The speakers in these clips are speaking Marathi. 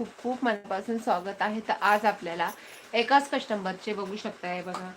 खूप खूप मनापासून स्वागत आहे. तर आज आपल्याला एकाच कस्टमरचे बघू शकताय बघा.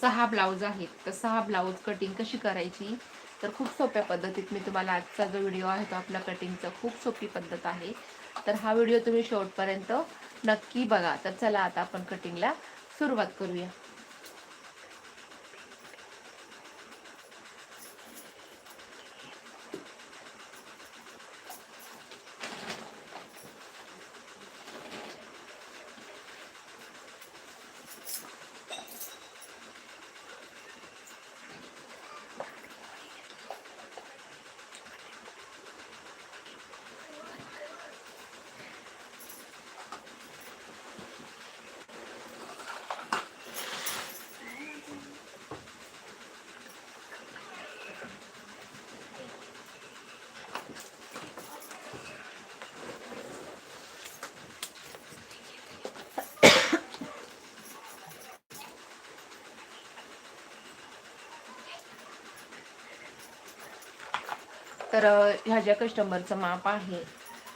सहा ब्लाऊज आहेत. तर सहा ब्लाऊज कटिंग कशी करायची? तर खूप सोप्या पद्धतीत मी तुम्हाला आजचा जो व्हिडिओ आहे तो आपला कटिंगचा खूप सोपी पद्धत आहे. तर हा व्हिडिओ तुम्ही शेवटपर्यंत नक्की बघा. तर चला आता आपण कटिंगला सुरुवात करूया. तर ह्या ज्या कस्टमरचं माप आहे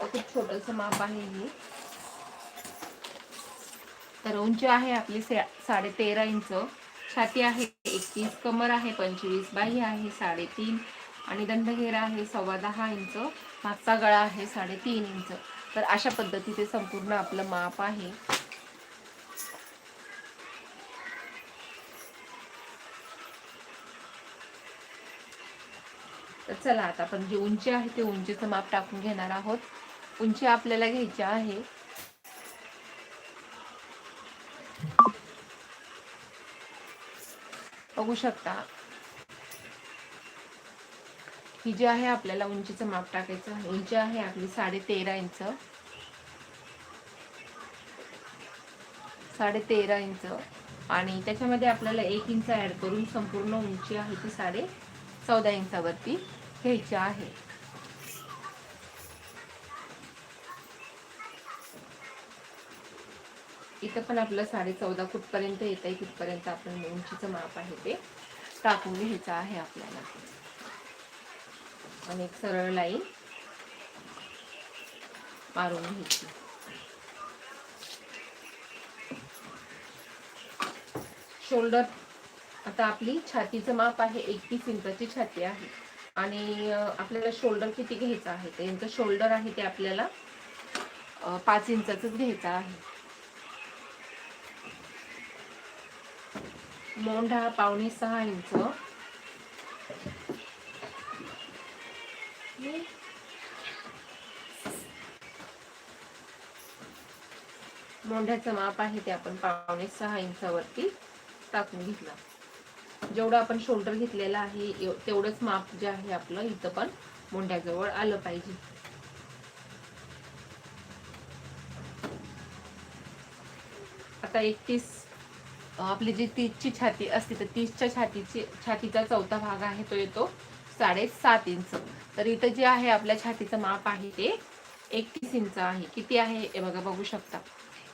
खूप छोटंसं माप आहे हे. तर उंची आहे आपली से साडे तेरा इंच. छाती आहे एकतीस कमर आहे पंचवीस बाही आहे साडेतीन आणि दंडघेरा आहे सव्वा दहा इंच. मागचा गळा आहे साडेतीन इंच. तर अशा पद्धतीचे संपूर्ण आपलं माप आहे. तर चला आता आपण जी उंची आहे ते उंचीचं माप टाकून घेणार आहोत. उंची आपल्याला घ्यायची आहे. बघू शकता. ही जी आहे आपल्याला उंचीचं माप टाकायचं आहे. उंची आहे आपली साडे तेरा इंच. साडे तेरा इंच. आणि त्याच्यामध्ये आपल्याला एक इंच ऍड करून संपूर्ण उंची आहे ती साडे चौदा इंचावरती. घ्यायचे आहे. इथं पण आपलं साडे चौदा कुठपर्यंत येत आहे तिथपर्यंत आपण उंचीचं माप आहे ते टाकून घ्यायचं आहे आपल्याला. आणि एक सरळ लाईन मारून घ्यायची. शोल्डर आता आपली छातीचं माप आहे एकतीस इंचाची छाती आहे. आणि आपल्याला शोल्डर किती घ्यायचं आहे? ते यांचं शोल्डर आहे ते आपल्याला पाच इंचाच घ्यायचं आहे. मोंढा पावणे सहा इंच. मोंढ्याचं माप आहे ते आपण पावणे सहा इंचावरती टाकून घेतलं. जेवढं आपण शोल्डर घेतलेलं आहे तेवढंच माप जे आहे आपलं इथं पण मोंढ्याजवळ आलं पाहिजे. आता एकतीस आपली जी तीसची छाती असते तर तीसच्या छातीची छातीचा चौथा भाग आहे तो येतो साडेसात इंच. तर इथं जे आहे आपल्या छातीचं माप आहे ते एकतीस इंच आहे. किती आहे हे बघा बघू शकता.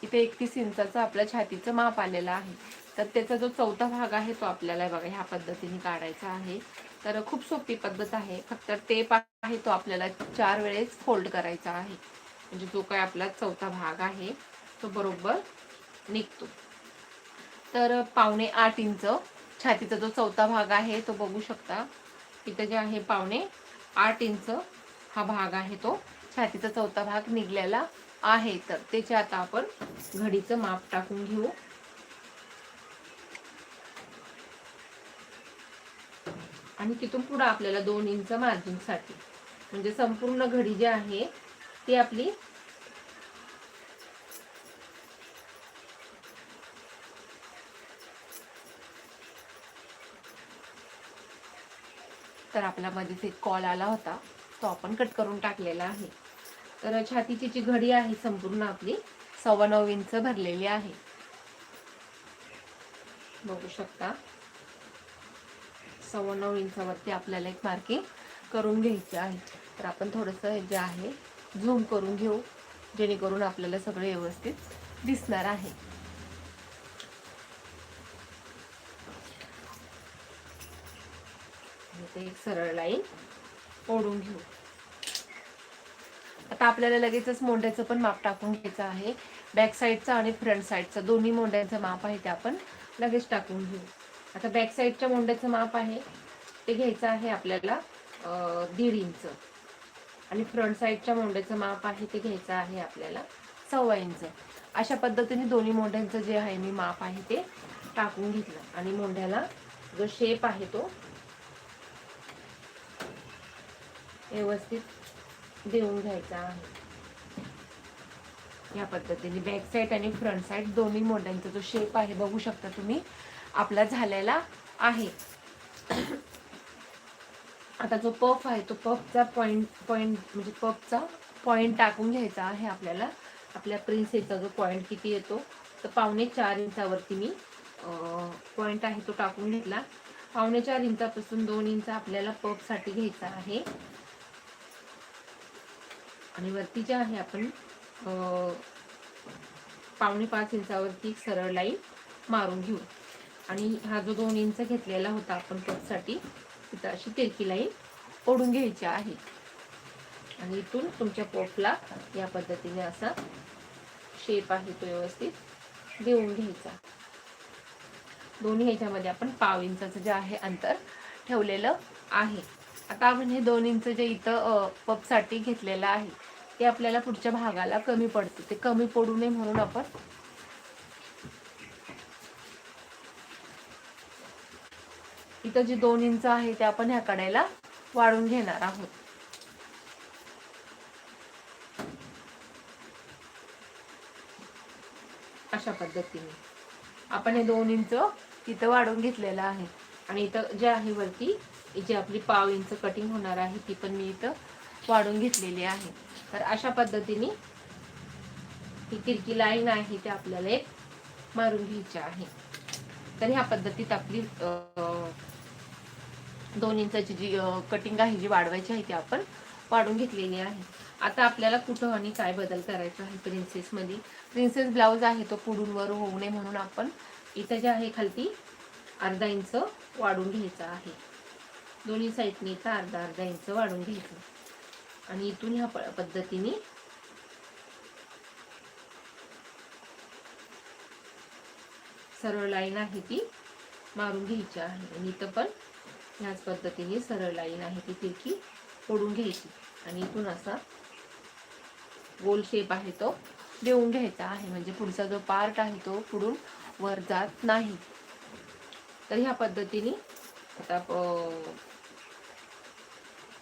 इथे एकतीस इंचाचं आपल्या छातीचं माप आलेलं आहे. तर त्याचा जो चौथा भाग आहे तो आपल्याला बघा ह्या पद्धतीने काढायचा आहे. तर खूप सोपी पद्धत आहे. फक्त टेप आहे तो आपल्याला चार वेळेस फोल्ड करायचा आहे. म्हणजे जो काय आपला चौथा भाग आहे तो बरोबर निघतो. तर पावणे आठ इंच छातीचा जो चौथा भाग आहे तो बघू शकता. इथं जे आहे पावणे आठ इंच हा भाग आहे तो. छातीचा चौथा भाग निघलेला आहे. तर त्याचे आता आपण घडीचं माप टाकून घेऊ. आणि तिथून पुढे आपल्याला दोन इंच मार्जिनसाठी. म्हणजे संपूर्ण घडी जी आहे ती आपली तर आपला मध्येच एक कॉल आला होता. तो आपण कट करून टाकलेला आहे. तर छातीची जी घडी आहे संपूर्ण आपली सव्वा नऊ इंच भरलेली आहे. बघू शकता. सव्वा नऊ इंचावरती आपल्याला एक मार्किंग करून घ्यायची आहे. तर आपण थोडंसं हे जे आहे झूम करून घेऊ जेणेकरून आपल्याला सगळं व्यवस्थित दिसणार आहे. ते एक सरळ लाईन ओढून घेऊ. आता आपल्याला लगेचच मोंड्याचं पण माप टाकून घ्यायचं आहे. बॅक साईडचं आणि फ्रंट साईडचं दोन्ही मोंड्यांचं माप आहे ते आपण लगेच टाकून घेऊ. आता बॅक साईडच्या मोंड्याचं माप आहे. ते घ्यायचं आहे आपल्याला दीड इंच आणि फ्रंट साईडच्या मोंड्याचं माप आहे ते घ्यायचं आहे आपल्याला सव्वा इंच अशा पद्धतीने दोन्ही मोंढ्यांचं जे आहे मी माप आहे ते टाकून घेतलं. आणि मोंढ्याला जो शेप आहे तो व्यवस्थित देऊन घ्यायचा आहे. या पद्धतीने बॅक साईड आणि फ्रंट साईड दोन्ही मोंढ्यांचा जो शेप आहे बघू शकता तुम्ही. आपला झालेला आहे. आता जो पफ आहे तो पफचा पॉइंट पॉइंट म्हणजे पफचा पॉइंट टाकून घ्यायचा आहे आपल्याला. आपल्या प्रिन्सेसचा जो पॉइंट किती येतो तर पावणे चार इंचावरती मी पॉइंट आहे तो टाकून घेतला. पावणे चार इंचापासून दोन इंच आपल्याला पफसाठी घ्यायचा आहे. आणि वरती जे आहे आपण पावणे पाच इंचावरती सरळ लाईन मारून घेऊ. आणि हा जो दोन इंच घेतलेला होता आपण पफसाठी तिथं अशी तिरकी लाईन ओढून घ्यायची आहे. आणि इथून तुमच्या पोपला या पद्धतीने असा शेप आहे तो व्यवस्थित देऊन घ्यायचा. दोन्ही ह्याच्यामध्ये आपण पाव इंचाचं जे आहे अंतर ठेवलेलं आहे. आता आपण हे दोन इंच जे इथं पपसाठी घेतलेलं आहे ते आपल्याला पुढच्या भागाला कमी पडते. ते कमी पडू नये म्हणून आपण इथं जी दोन इंच आहे ते आपण ह्या कडेला वाढून घेणार आहोत. अशा पद्धतीने. आपण हे दोन इंच तिथं वाढवून घेतलेलं आहे. आणि इथं जे आहे वरती जी आपली पाव इंच कटिंग होणार आहे ती पण मी इथं वाढून घेतलेली आहे. तर अशा पद्धतीने ही तिरकी लाईन आहे ती आपल्याला एक मारून घ्यायची आहे. तर ह्या पद्धतीत आपली दोन इंचाची जी कटिंग आहे जी वाढवायची आहे ती आपण वाढून घेतलेली आहे. आता आपल्याला कुठं आणि काय बदल करायचा आहे प्रिन्सेसमध्ये प्रिन्सेस ब्लाऊज आहे तो पुढून वर होऊ नये म्हणून आपण इथं जे आहे खालती अर्धा इंच वाढून घ्यायचा आहे. दोन्ही साईडने इथं अर्धा अर्धा इंच वाढून घ्यायचं. आणि इथून ह्या प- पद्धतीने सरळ लाईन आहे ती मारून घ्यायची आहे. आणि इथं पण ह्याच पद्धतीने सरळ लाईन आहे ती तिरकी फोडून घ्यायची. आणि इथून असा गोल शेप आहे तो देऊन घ्यायचा आहे. म्हणजे पुढचा जो पार्ट आहे तो पुढून वर जात नाही. तर ह्या पद्धतीने आता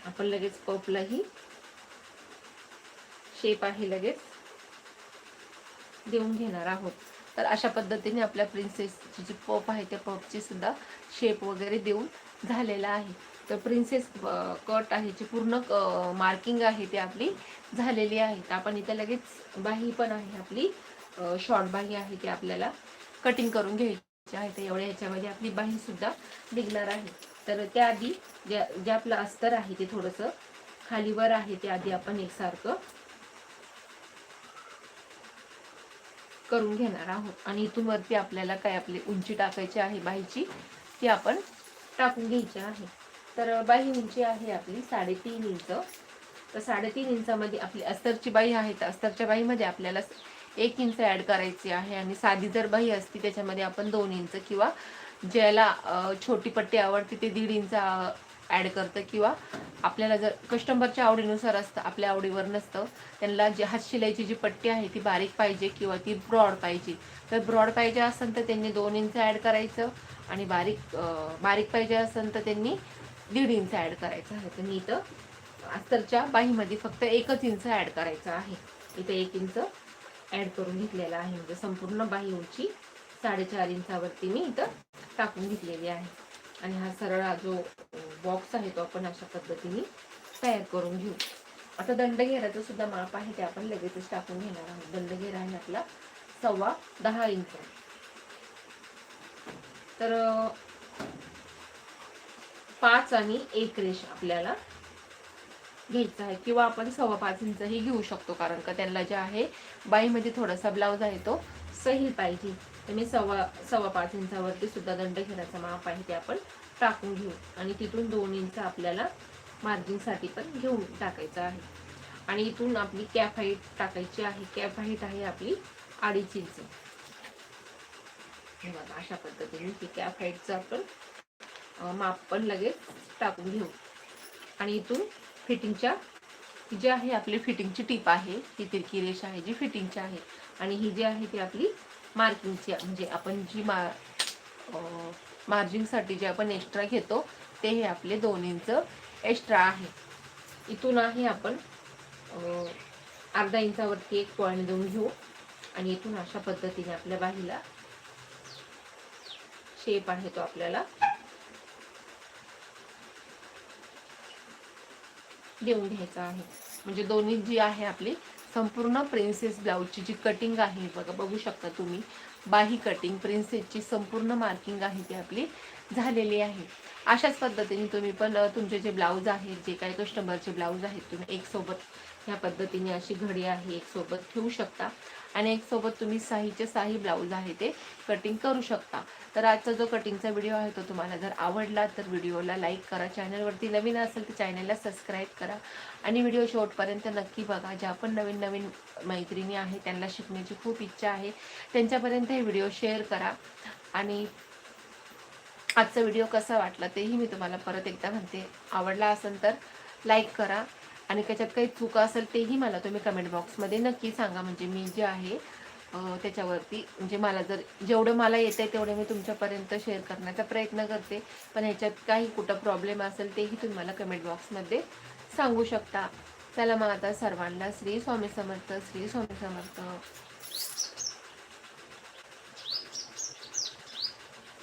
आपण लगेच पपलाही शेप आहे लगेच देऊन घेणार आहोत. तर अशा पद्धतीने आपल्या प्रिन्सेसची जी पप आहे त्या पपची सुद्धा शेप वगैरे देऊन झालेला आहे. तर प्रिन्सेस कट आहे जी पूर्ण मार्किंग आहे ती आपली झालेली आहे. तर आपण इथे लगेच बाही पण आहे आपली शॉर्ट बाही आहे ती आपल्याला कटिंग करून घ्यायची आहे. तर एवढ्या ह्याच्यामध्ये आपली बाहीसुद्धा निघणार आहे. तर त्याआधी ज्या जे आपलं अस्तर आहे ते थोडंसं खालीवर आहे ते आधी आपण एकसारखं करून घेणार आहोत. आणि इथून वरती आपल्याला काय आपली उंची टाकायची आहे बाहीची ती आपण टाकून घ्यायची आहे. तर बाही उंची आहे आपली साडेतीन इंच. तर साडेतीन इंचामध्ये आपली अस्तरची बाई आहे. तर अस्तरच्या बाईमध्ये आपल्याला एक इंच ॲड करायची आहे आणि साधी जर बाही असती त्याच्यामध्ये आपण दोन इंच किंवा ज्याला छोटी पट्टी आवडते ते दीड इंच ॲड करतं. किंवा आपल्याला जर कस्टमरच्या आवडीनुसार असतं आपल्या आवडीवर नसतं त्यांना जी हात शिलाईची जी पट्टी आहे ती बारीक पाहिजे किंवा ती ब्रॉड पाहिजे. तर ब्रॉड पाहिजे असेल तर त्यांनी दोन इंच ॲड करायचं. आणि बारीक बारीक पाहिजे असेल तर त्यांनी दीड इंच ॲड करायचं आहे. तर मी इथं अस्तरच्या बाहीमध्ये फक्त एकच इंच ॲड करायचं आहे. इथं एक इंच ॲड करून घेतलेला आहे. म्हणजे संपूर्ण बाही उंची साडेचार इंचावरती मी इथं टाकून घेतलेली आहे. आणि हा सरळ हा जो बॉक्स आहे तो आपण अशा पद्धतीने तयार करून घेऊ. आता दंडघेराचं सुद्धा माप आहे ते आपण लगेचच टाकून घेणार आहोत. दंडघेरा आहे आपला सव्वा दहा इंच. तर पाच आणि एक रेष आपल्याला घ्यायचा आहे. किंवा आपण सव्वा पाच इंचही घेऊ शकतो कारण का त्यांना जे आहे बाईमध्ये थोडासा ब्लाऊज आहे तो सही पाहिजे. तर मी सव्वा सव्वा पाच इंचावरती सुद्धा दंड घेण्याचा माप आहे ते आपण टाकून घेऊ. आणि तिथून दोन इंच आपल्याला मार्जिनसाठी पण घेऊन टाकायचं आहे. आणि इथून आपली कॅप हाईट टाकायची आहे. कॅप हाईट आहे आपली अडीच इंच. हे बघा अशा पद्धतीने ही कॅप हाईटचं आपण माप पण लगेच टाकून घेऊ. आणि इथून फिटिंगच्या जी आहे आपली फिटिंगची टीप आहे ही तिरकी रेष आहे जी फिटिंगची आहे. आणि ही जी आहे ती आपली मार्किंगची म्हणजे आपण जी मा मार्जिंगसाठी जे आपण एक्स्ट्रा घेतो ते हे आपले दोन इंच एक्स्ट्रा आहे. इथून आहे आपण अर्धा इंचावरती एक पॉईंट देऊन घेऊ. आणि इथून अशा पद्धतीने आपल्या बाहीला शेप आहे तो आपल्याला. देऊन घ्यायचा आहे. म्हणजे दोन्ही जी आहे आपली संपूर्ण प्रिन्सेस ब्लाऊजची जी कटिंग आहे बघा बघू शकता तुम्ही. बाही कटिंग प्रिन्सेसची संपूर्ण मार्किंग आहे ती आपली झालेली आहे. अशाच पद्धतीने तुम्ही पण तुमचे जे ब्लाऊज आहेत जे काही कस्टमरचे ब्लाऊज आहेत तुम्ही एक सोबत ह्या पद्धतीने अशी घडी आहे एक सोबत ठेवू शकता. आणि एक सोबत तुम्ही साहीचे साही ब्लाऊज आहे ते कटिंग करू शकता. तर आजचा जो कटिंगचा व्हिडिओ आहे तो तुम्हाला जर आवडला तर व्हिडिओला लाईक करा. चॅनलवरती नवीन असेल तर चॅनलला सबस्क्राईब करा. आणि व्हिडिओ शेवटपर्यंत नक्की बघा. ज्या पण नवीन नवीन मैत्रिणी आहे त्यांना शिकण्याची खूप इच्छा आहे त्यांच्यापर्यंत हे व्हिडिओ शेअर करा. आणि आजचा व्हिडिओ कसा वाटला तेही मी तुम्हाला परत एकदा म्हणते. आवडला असेल तर लाईक करा. आणि त्याच्यात काही चुका असेल तेही मला तुम्ही कमेंट बॉक्समध्ये नक्की सांगा. म्हणजे मी जे आहे त्याच्यावरती म्हणजे मला जर जेवढं मला येतं आहे तेवढं मी तुमच्यापर्यंत शेअर करण्याचा प्रयत्न करते. पण ह्याच्यात काही कुठं प्रॉब्लेम असेल तेही तुम्ही मला कमेंट बॉक्समध्ये सांगू शकता. चला मग आता सर्वांना श्री स्वामी समर्थ श्री स्वामी समर्थ.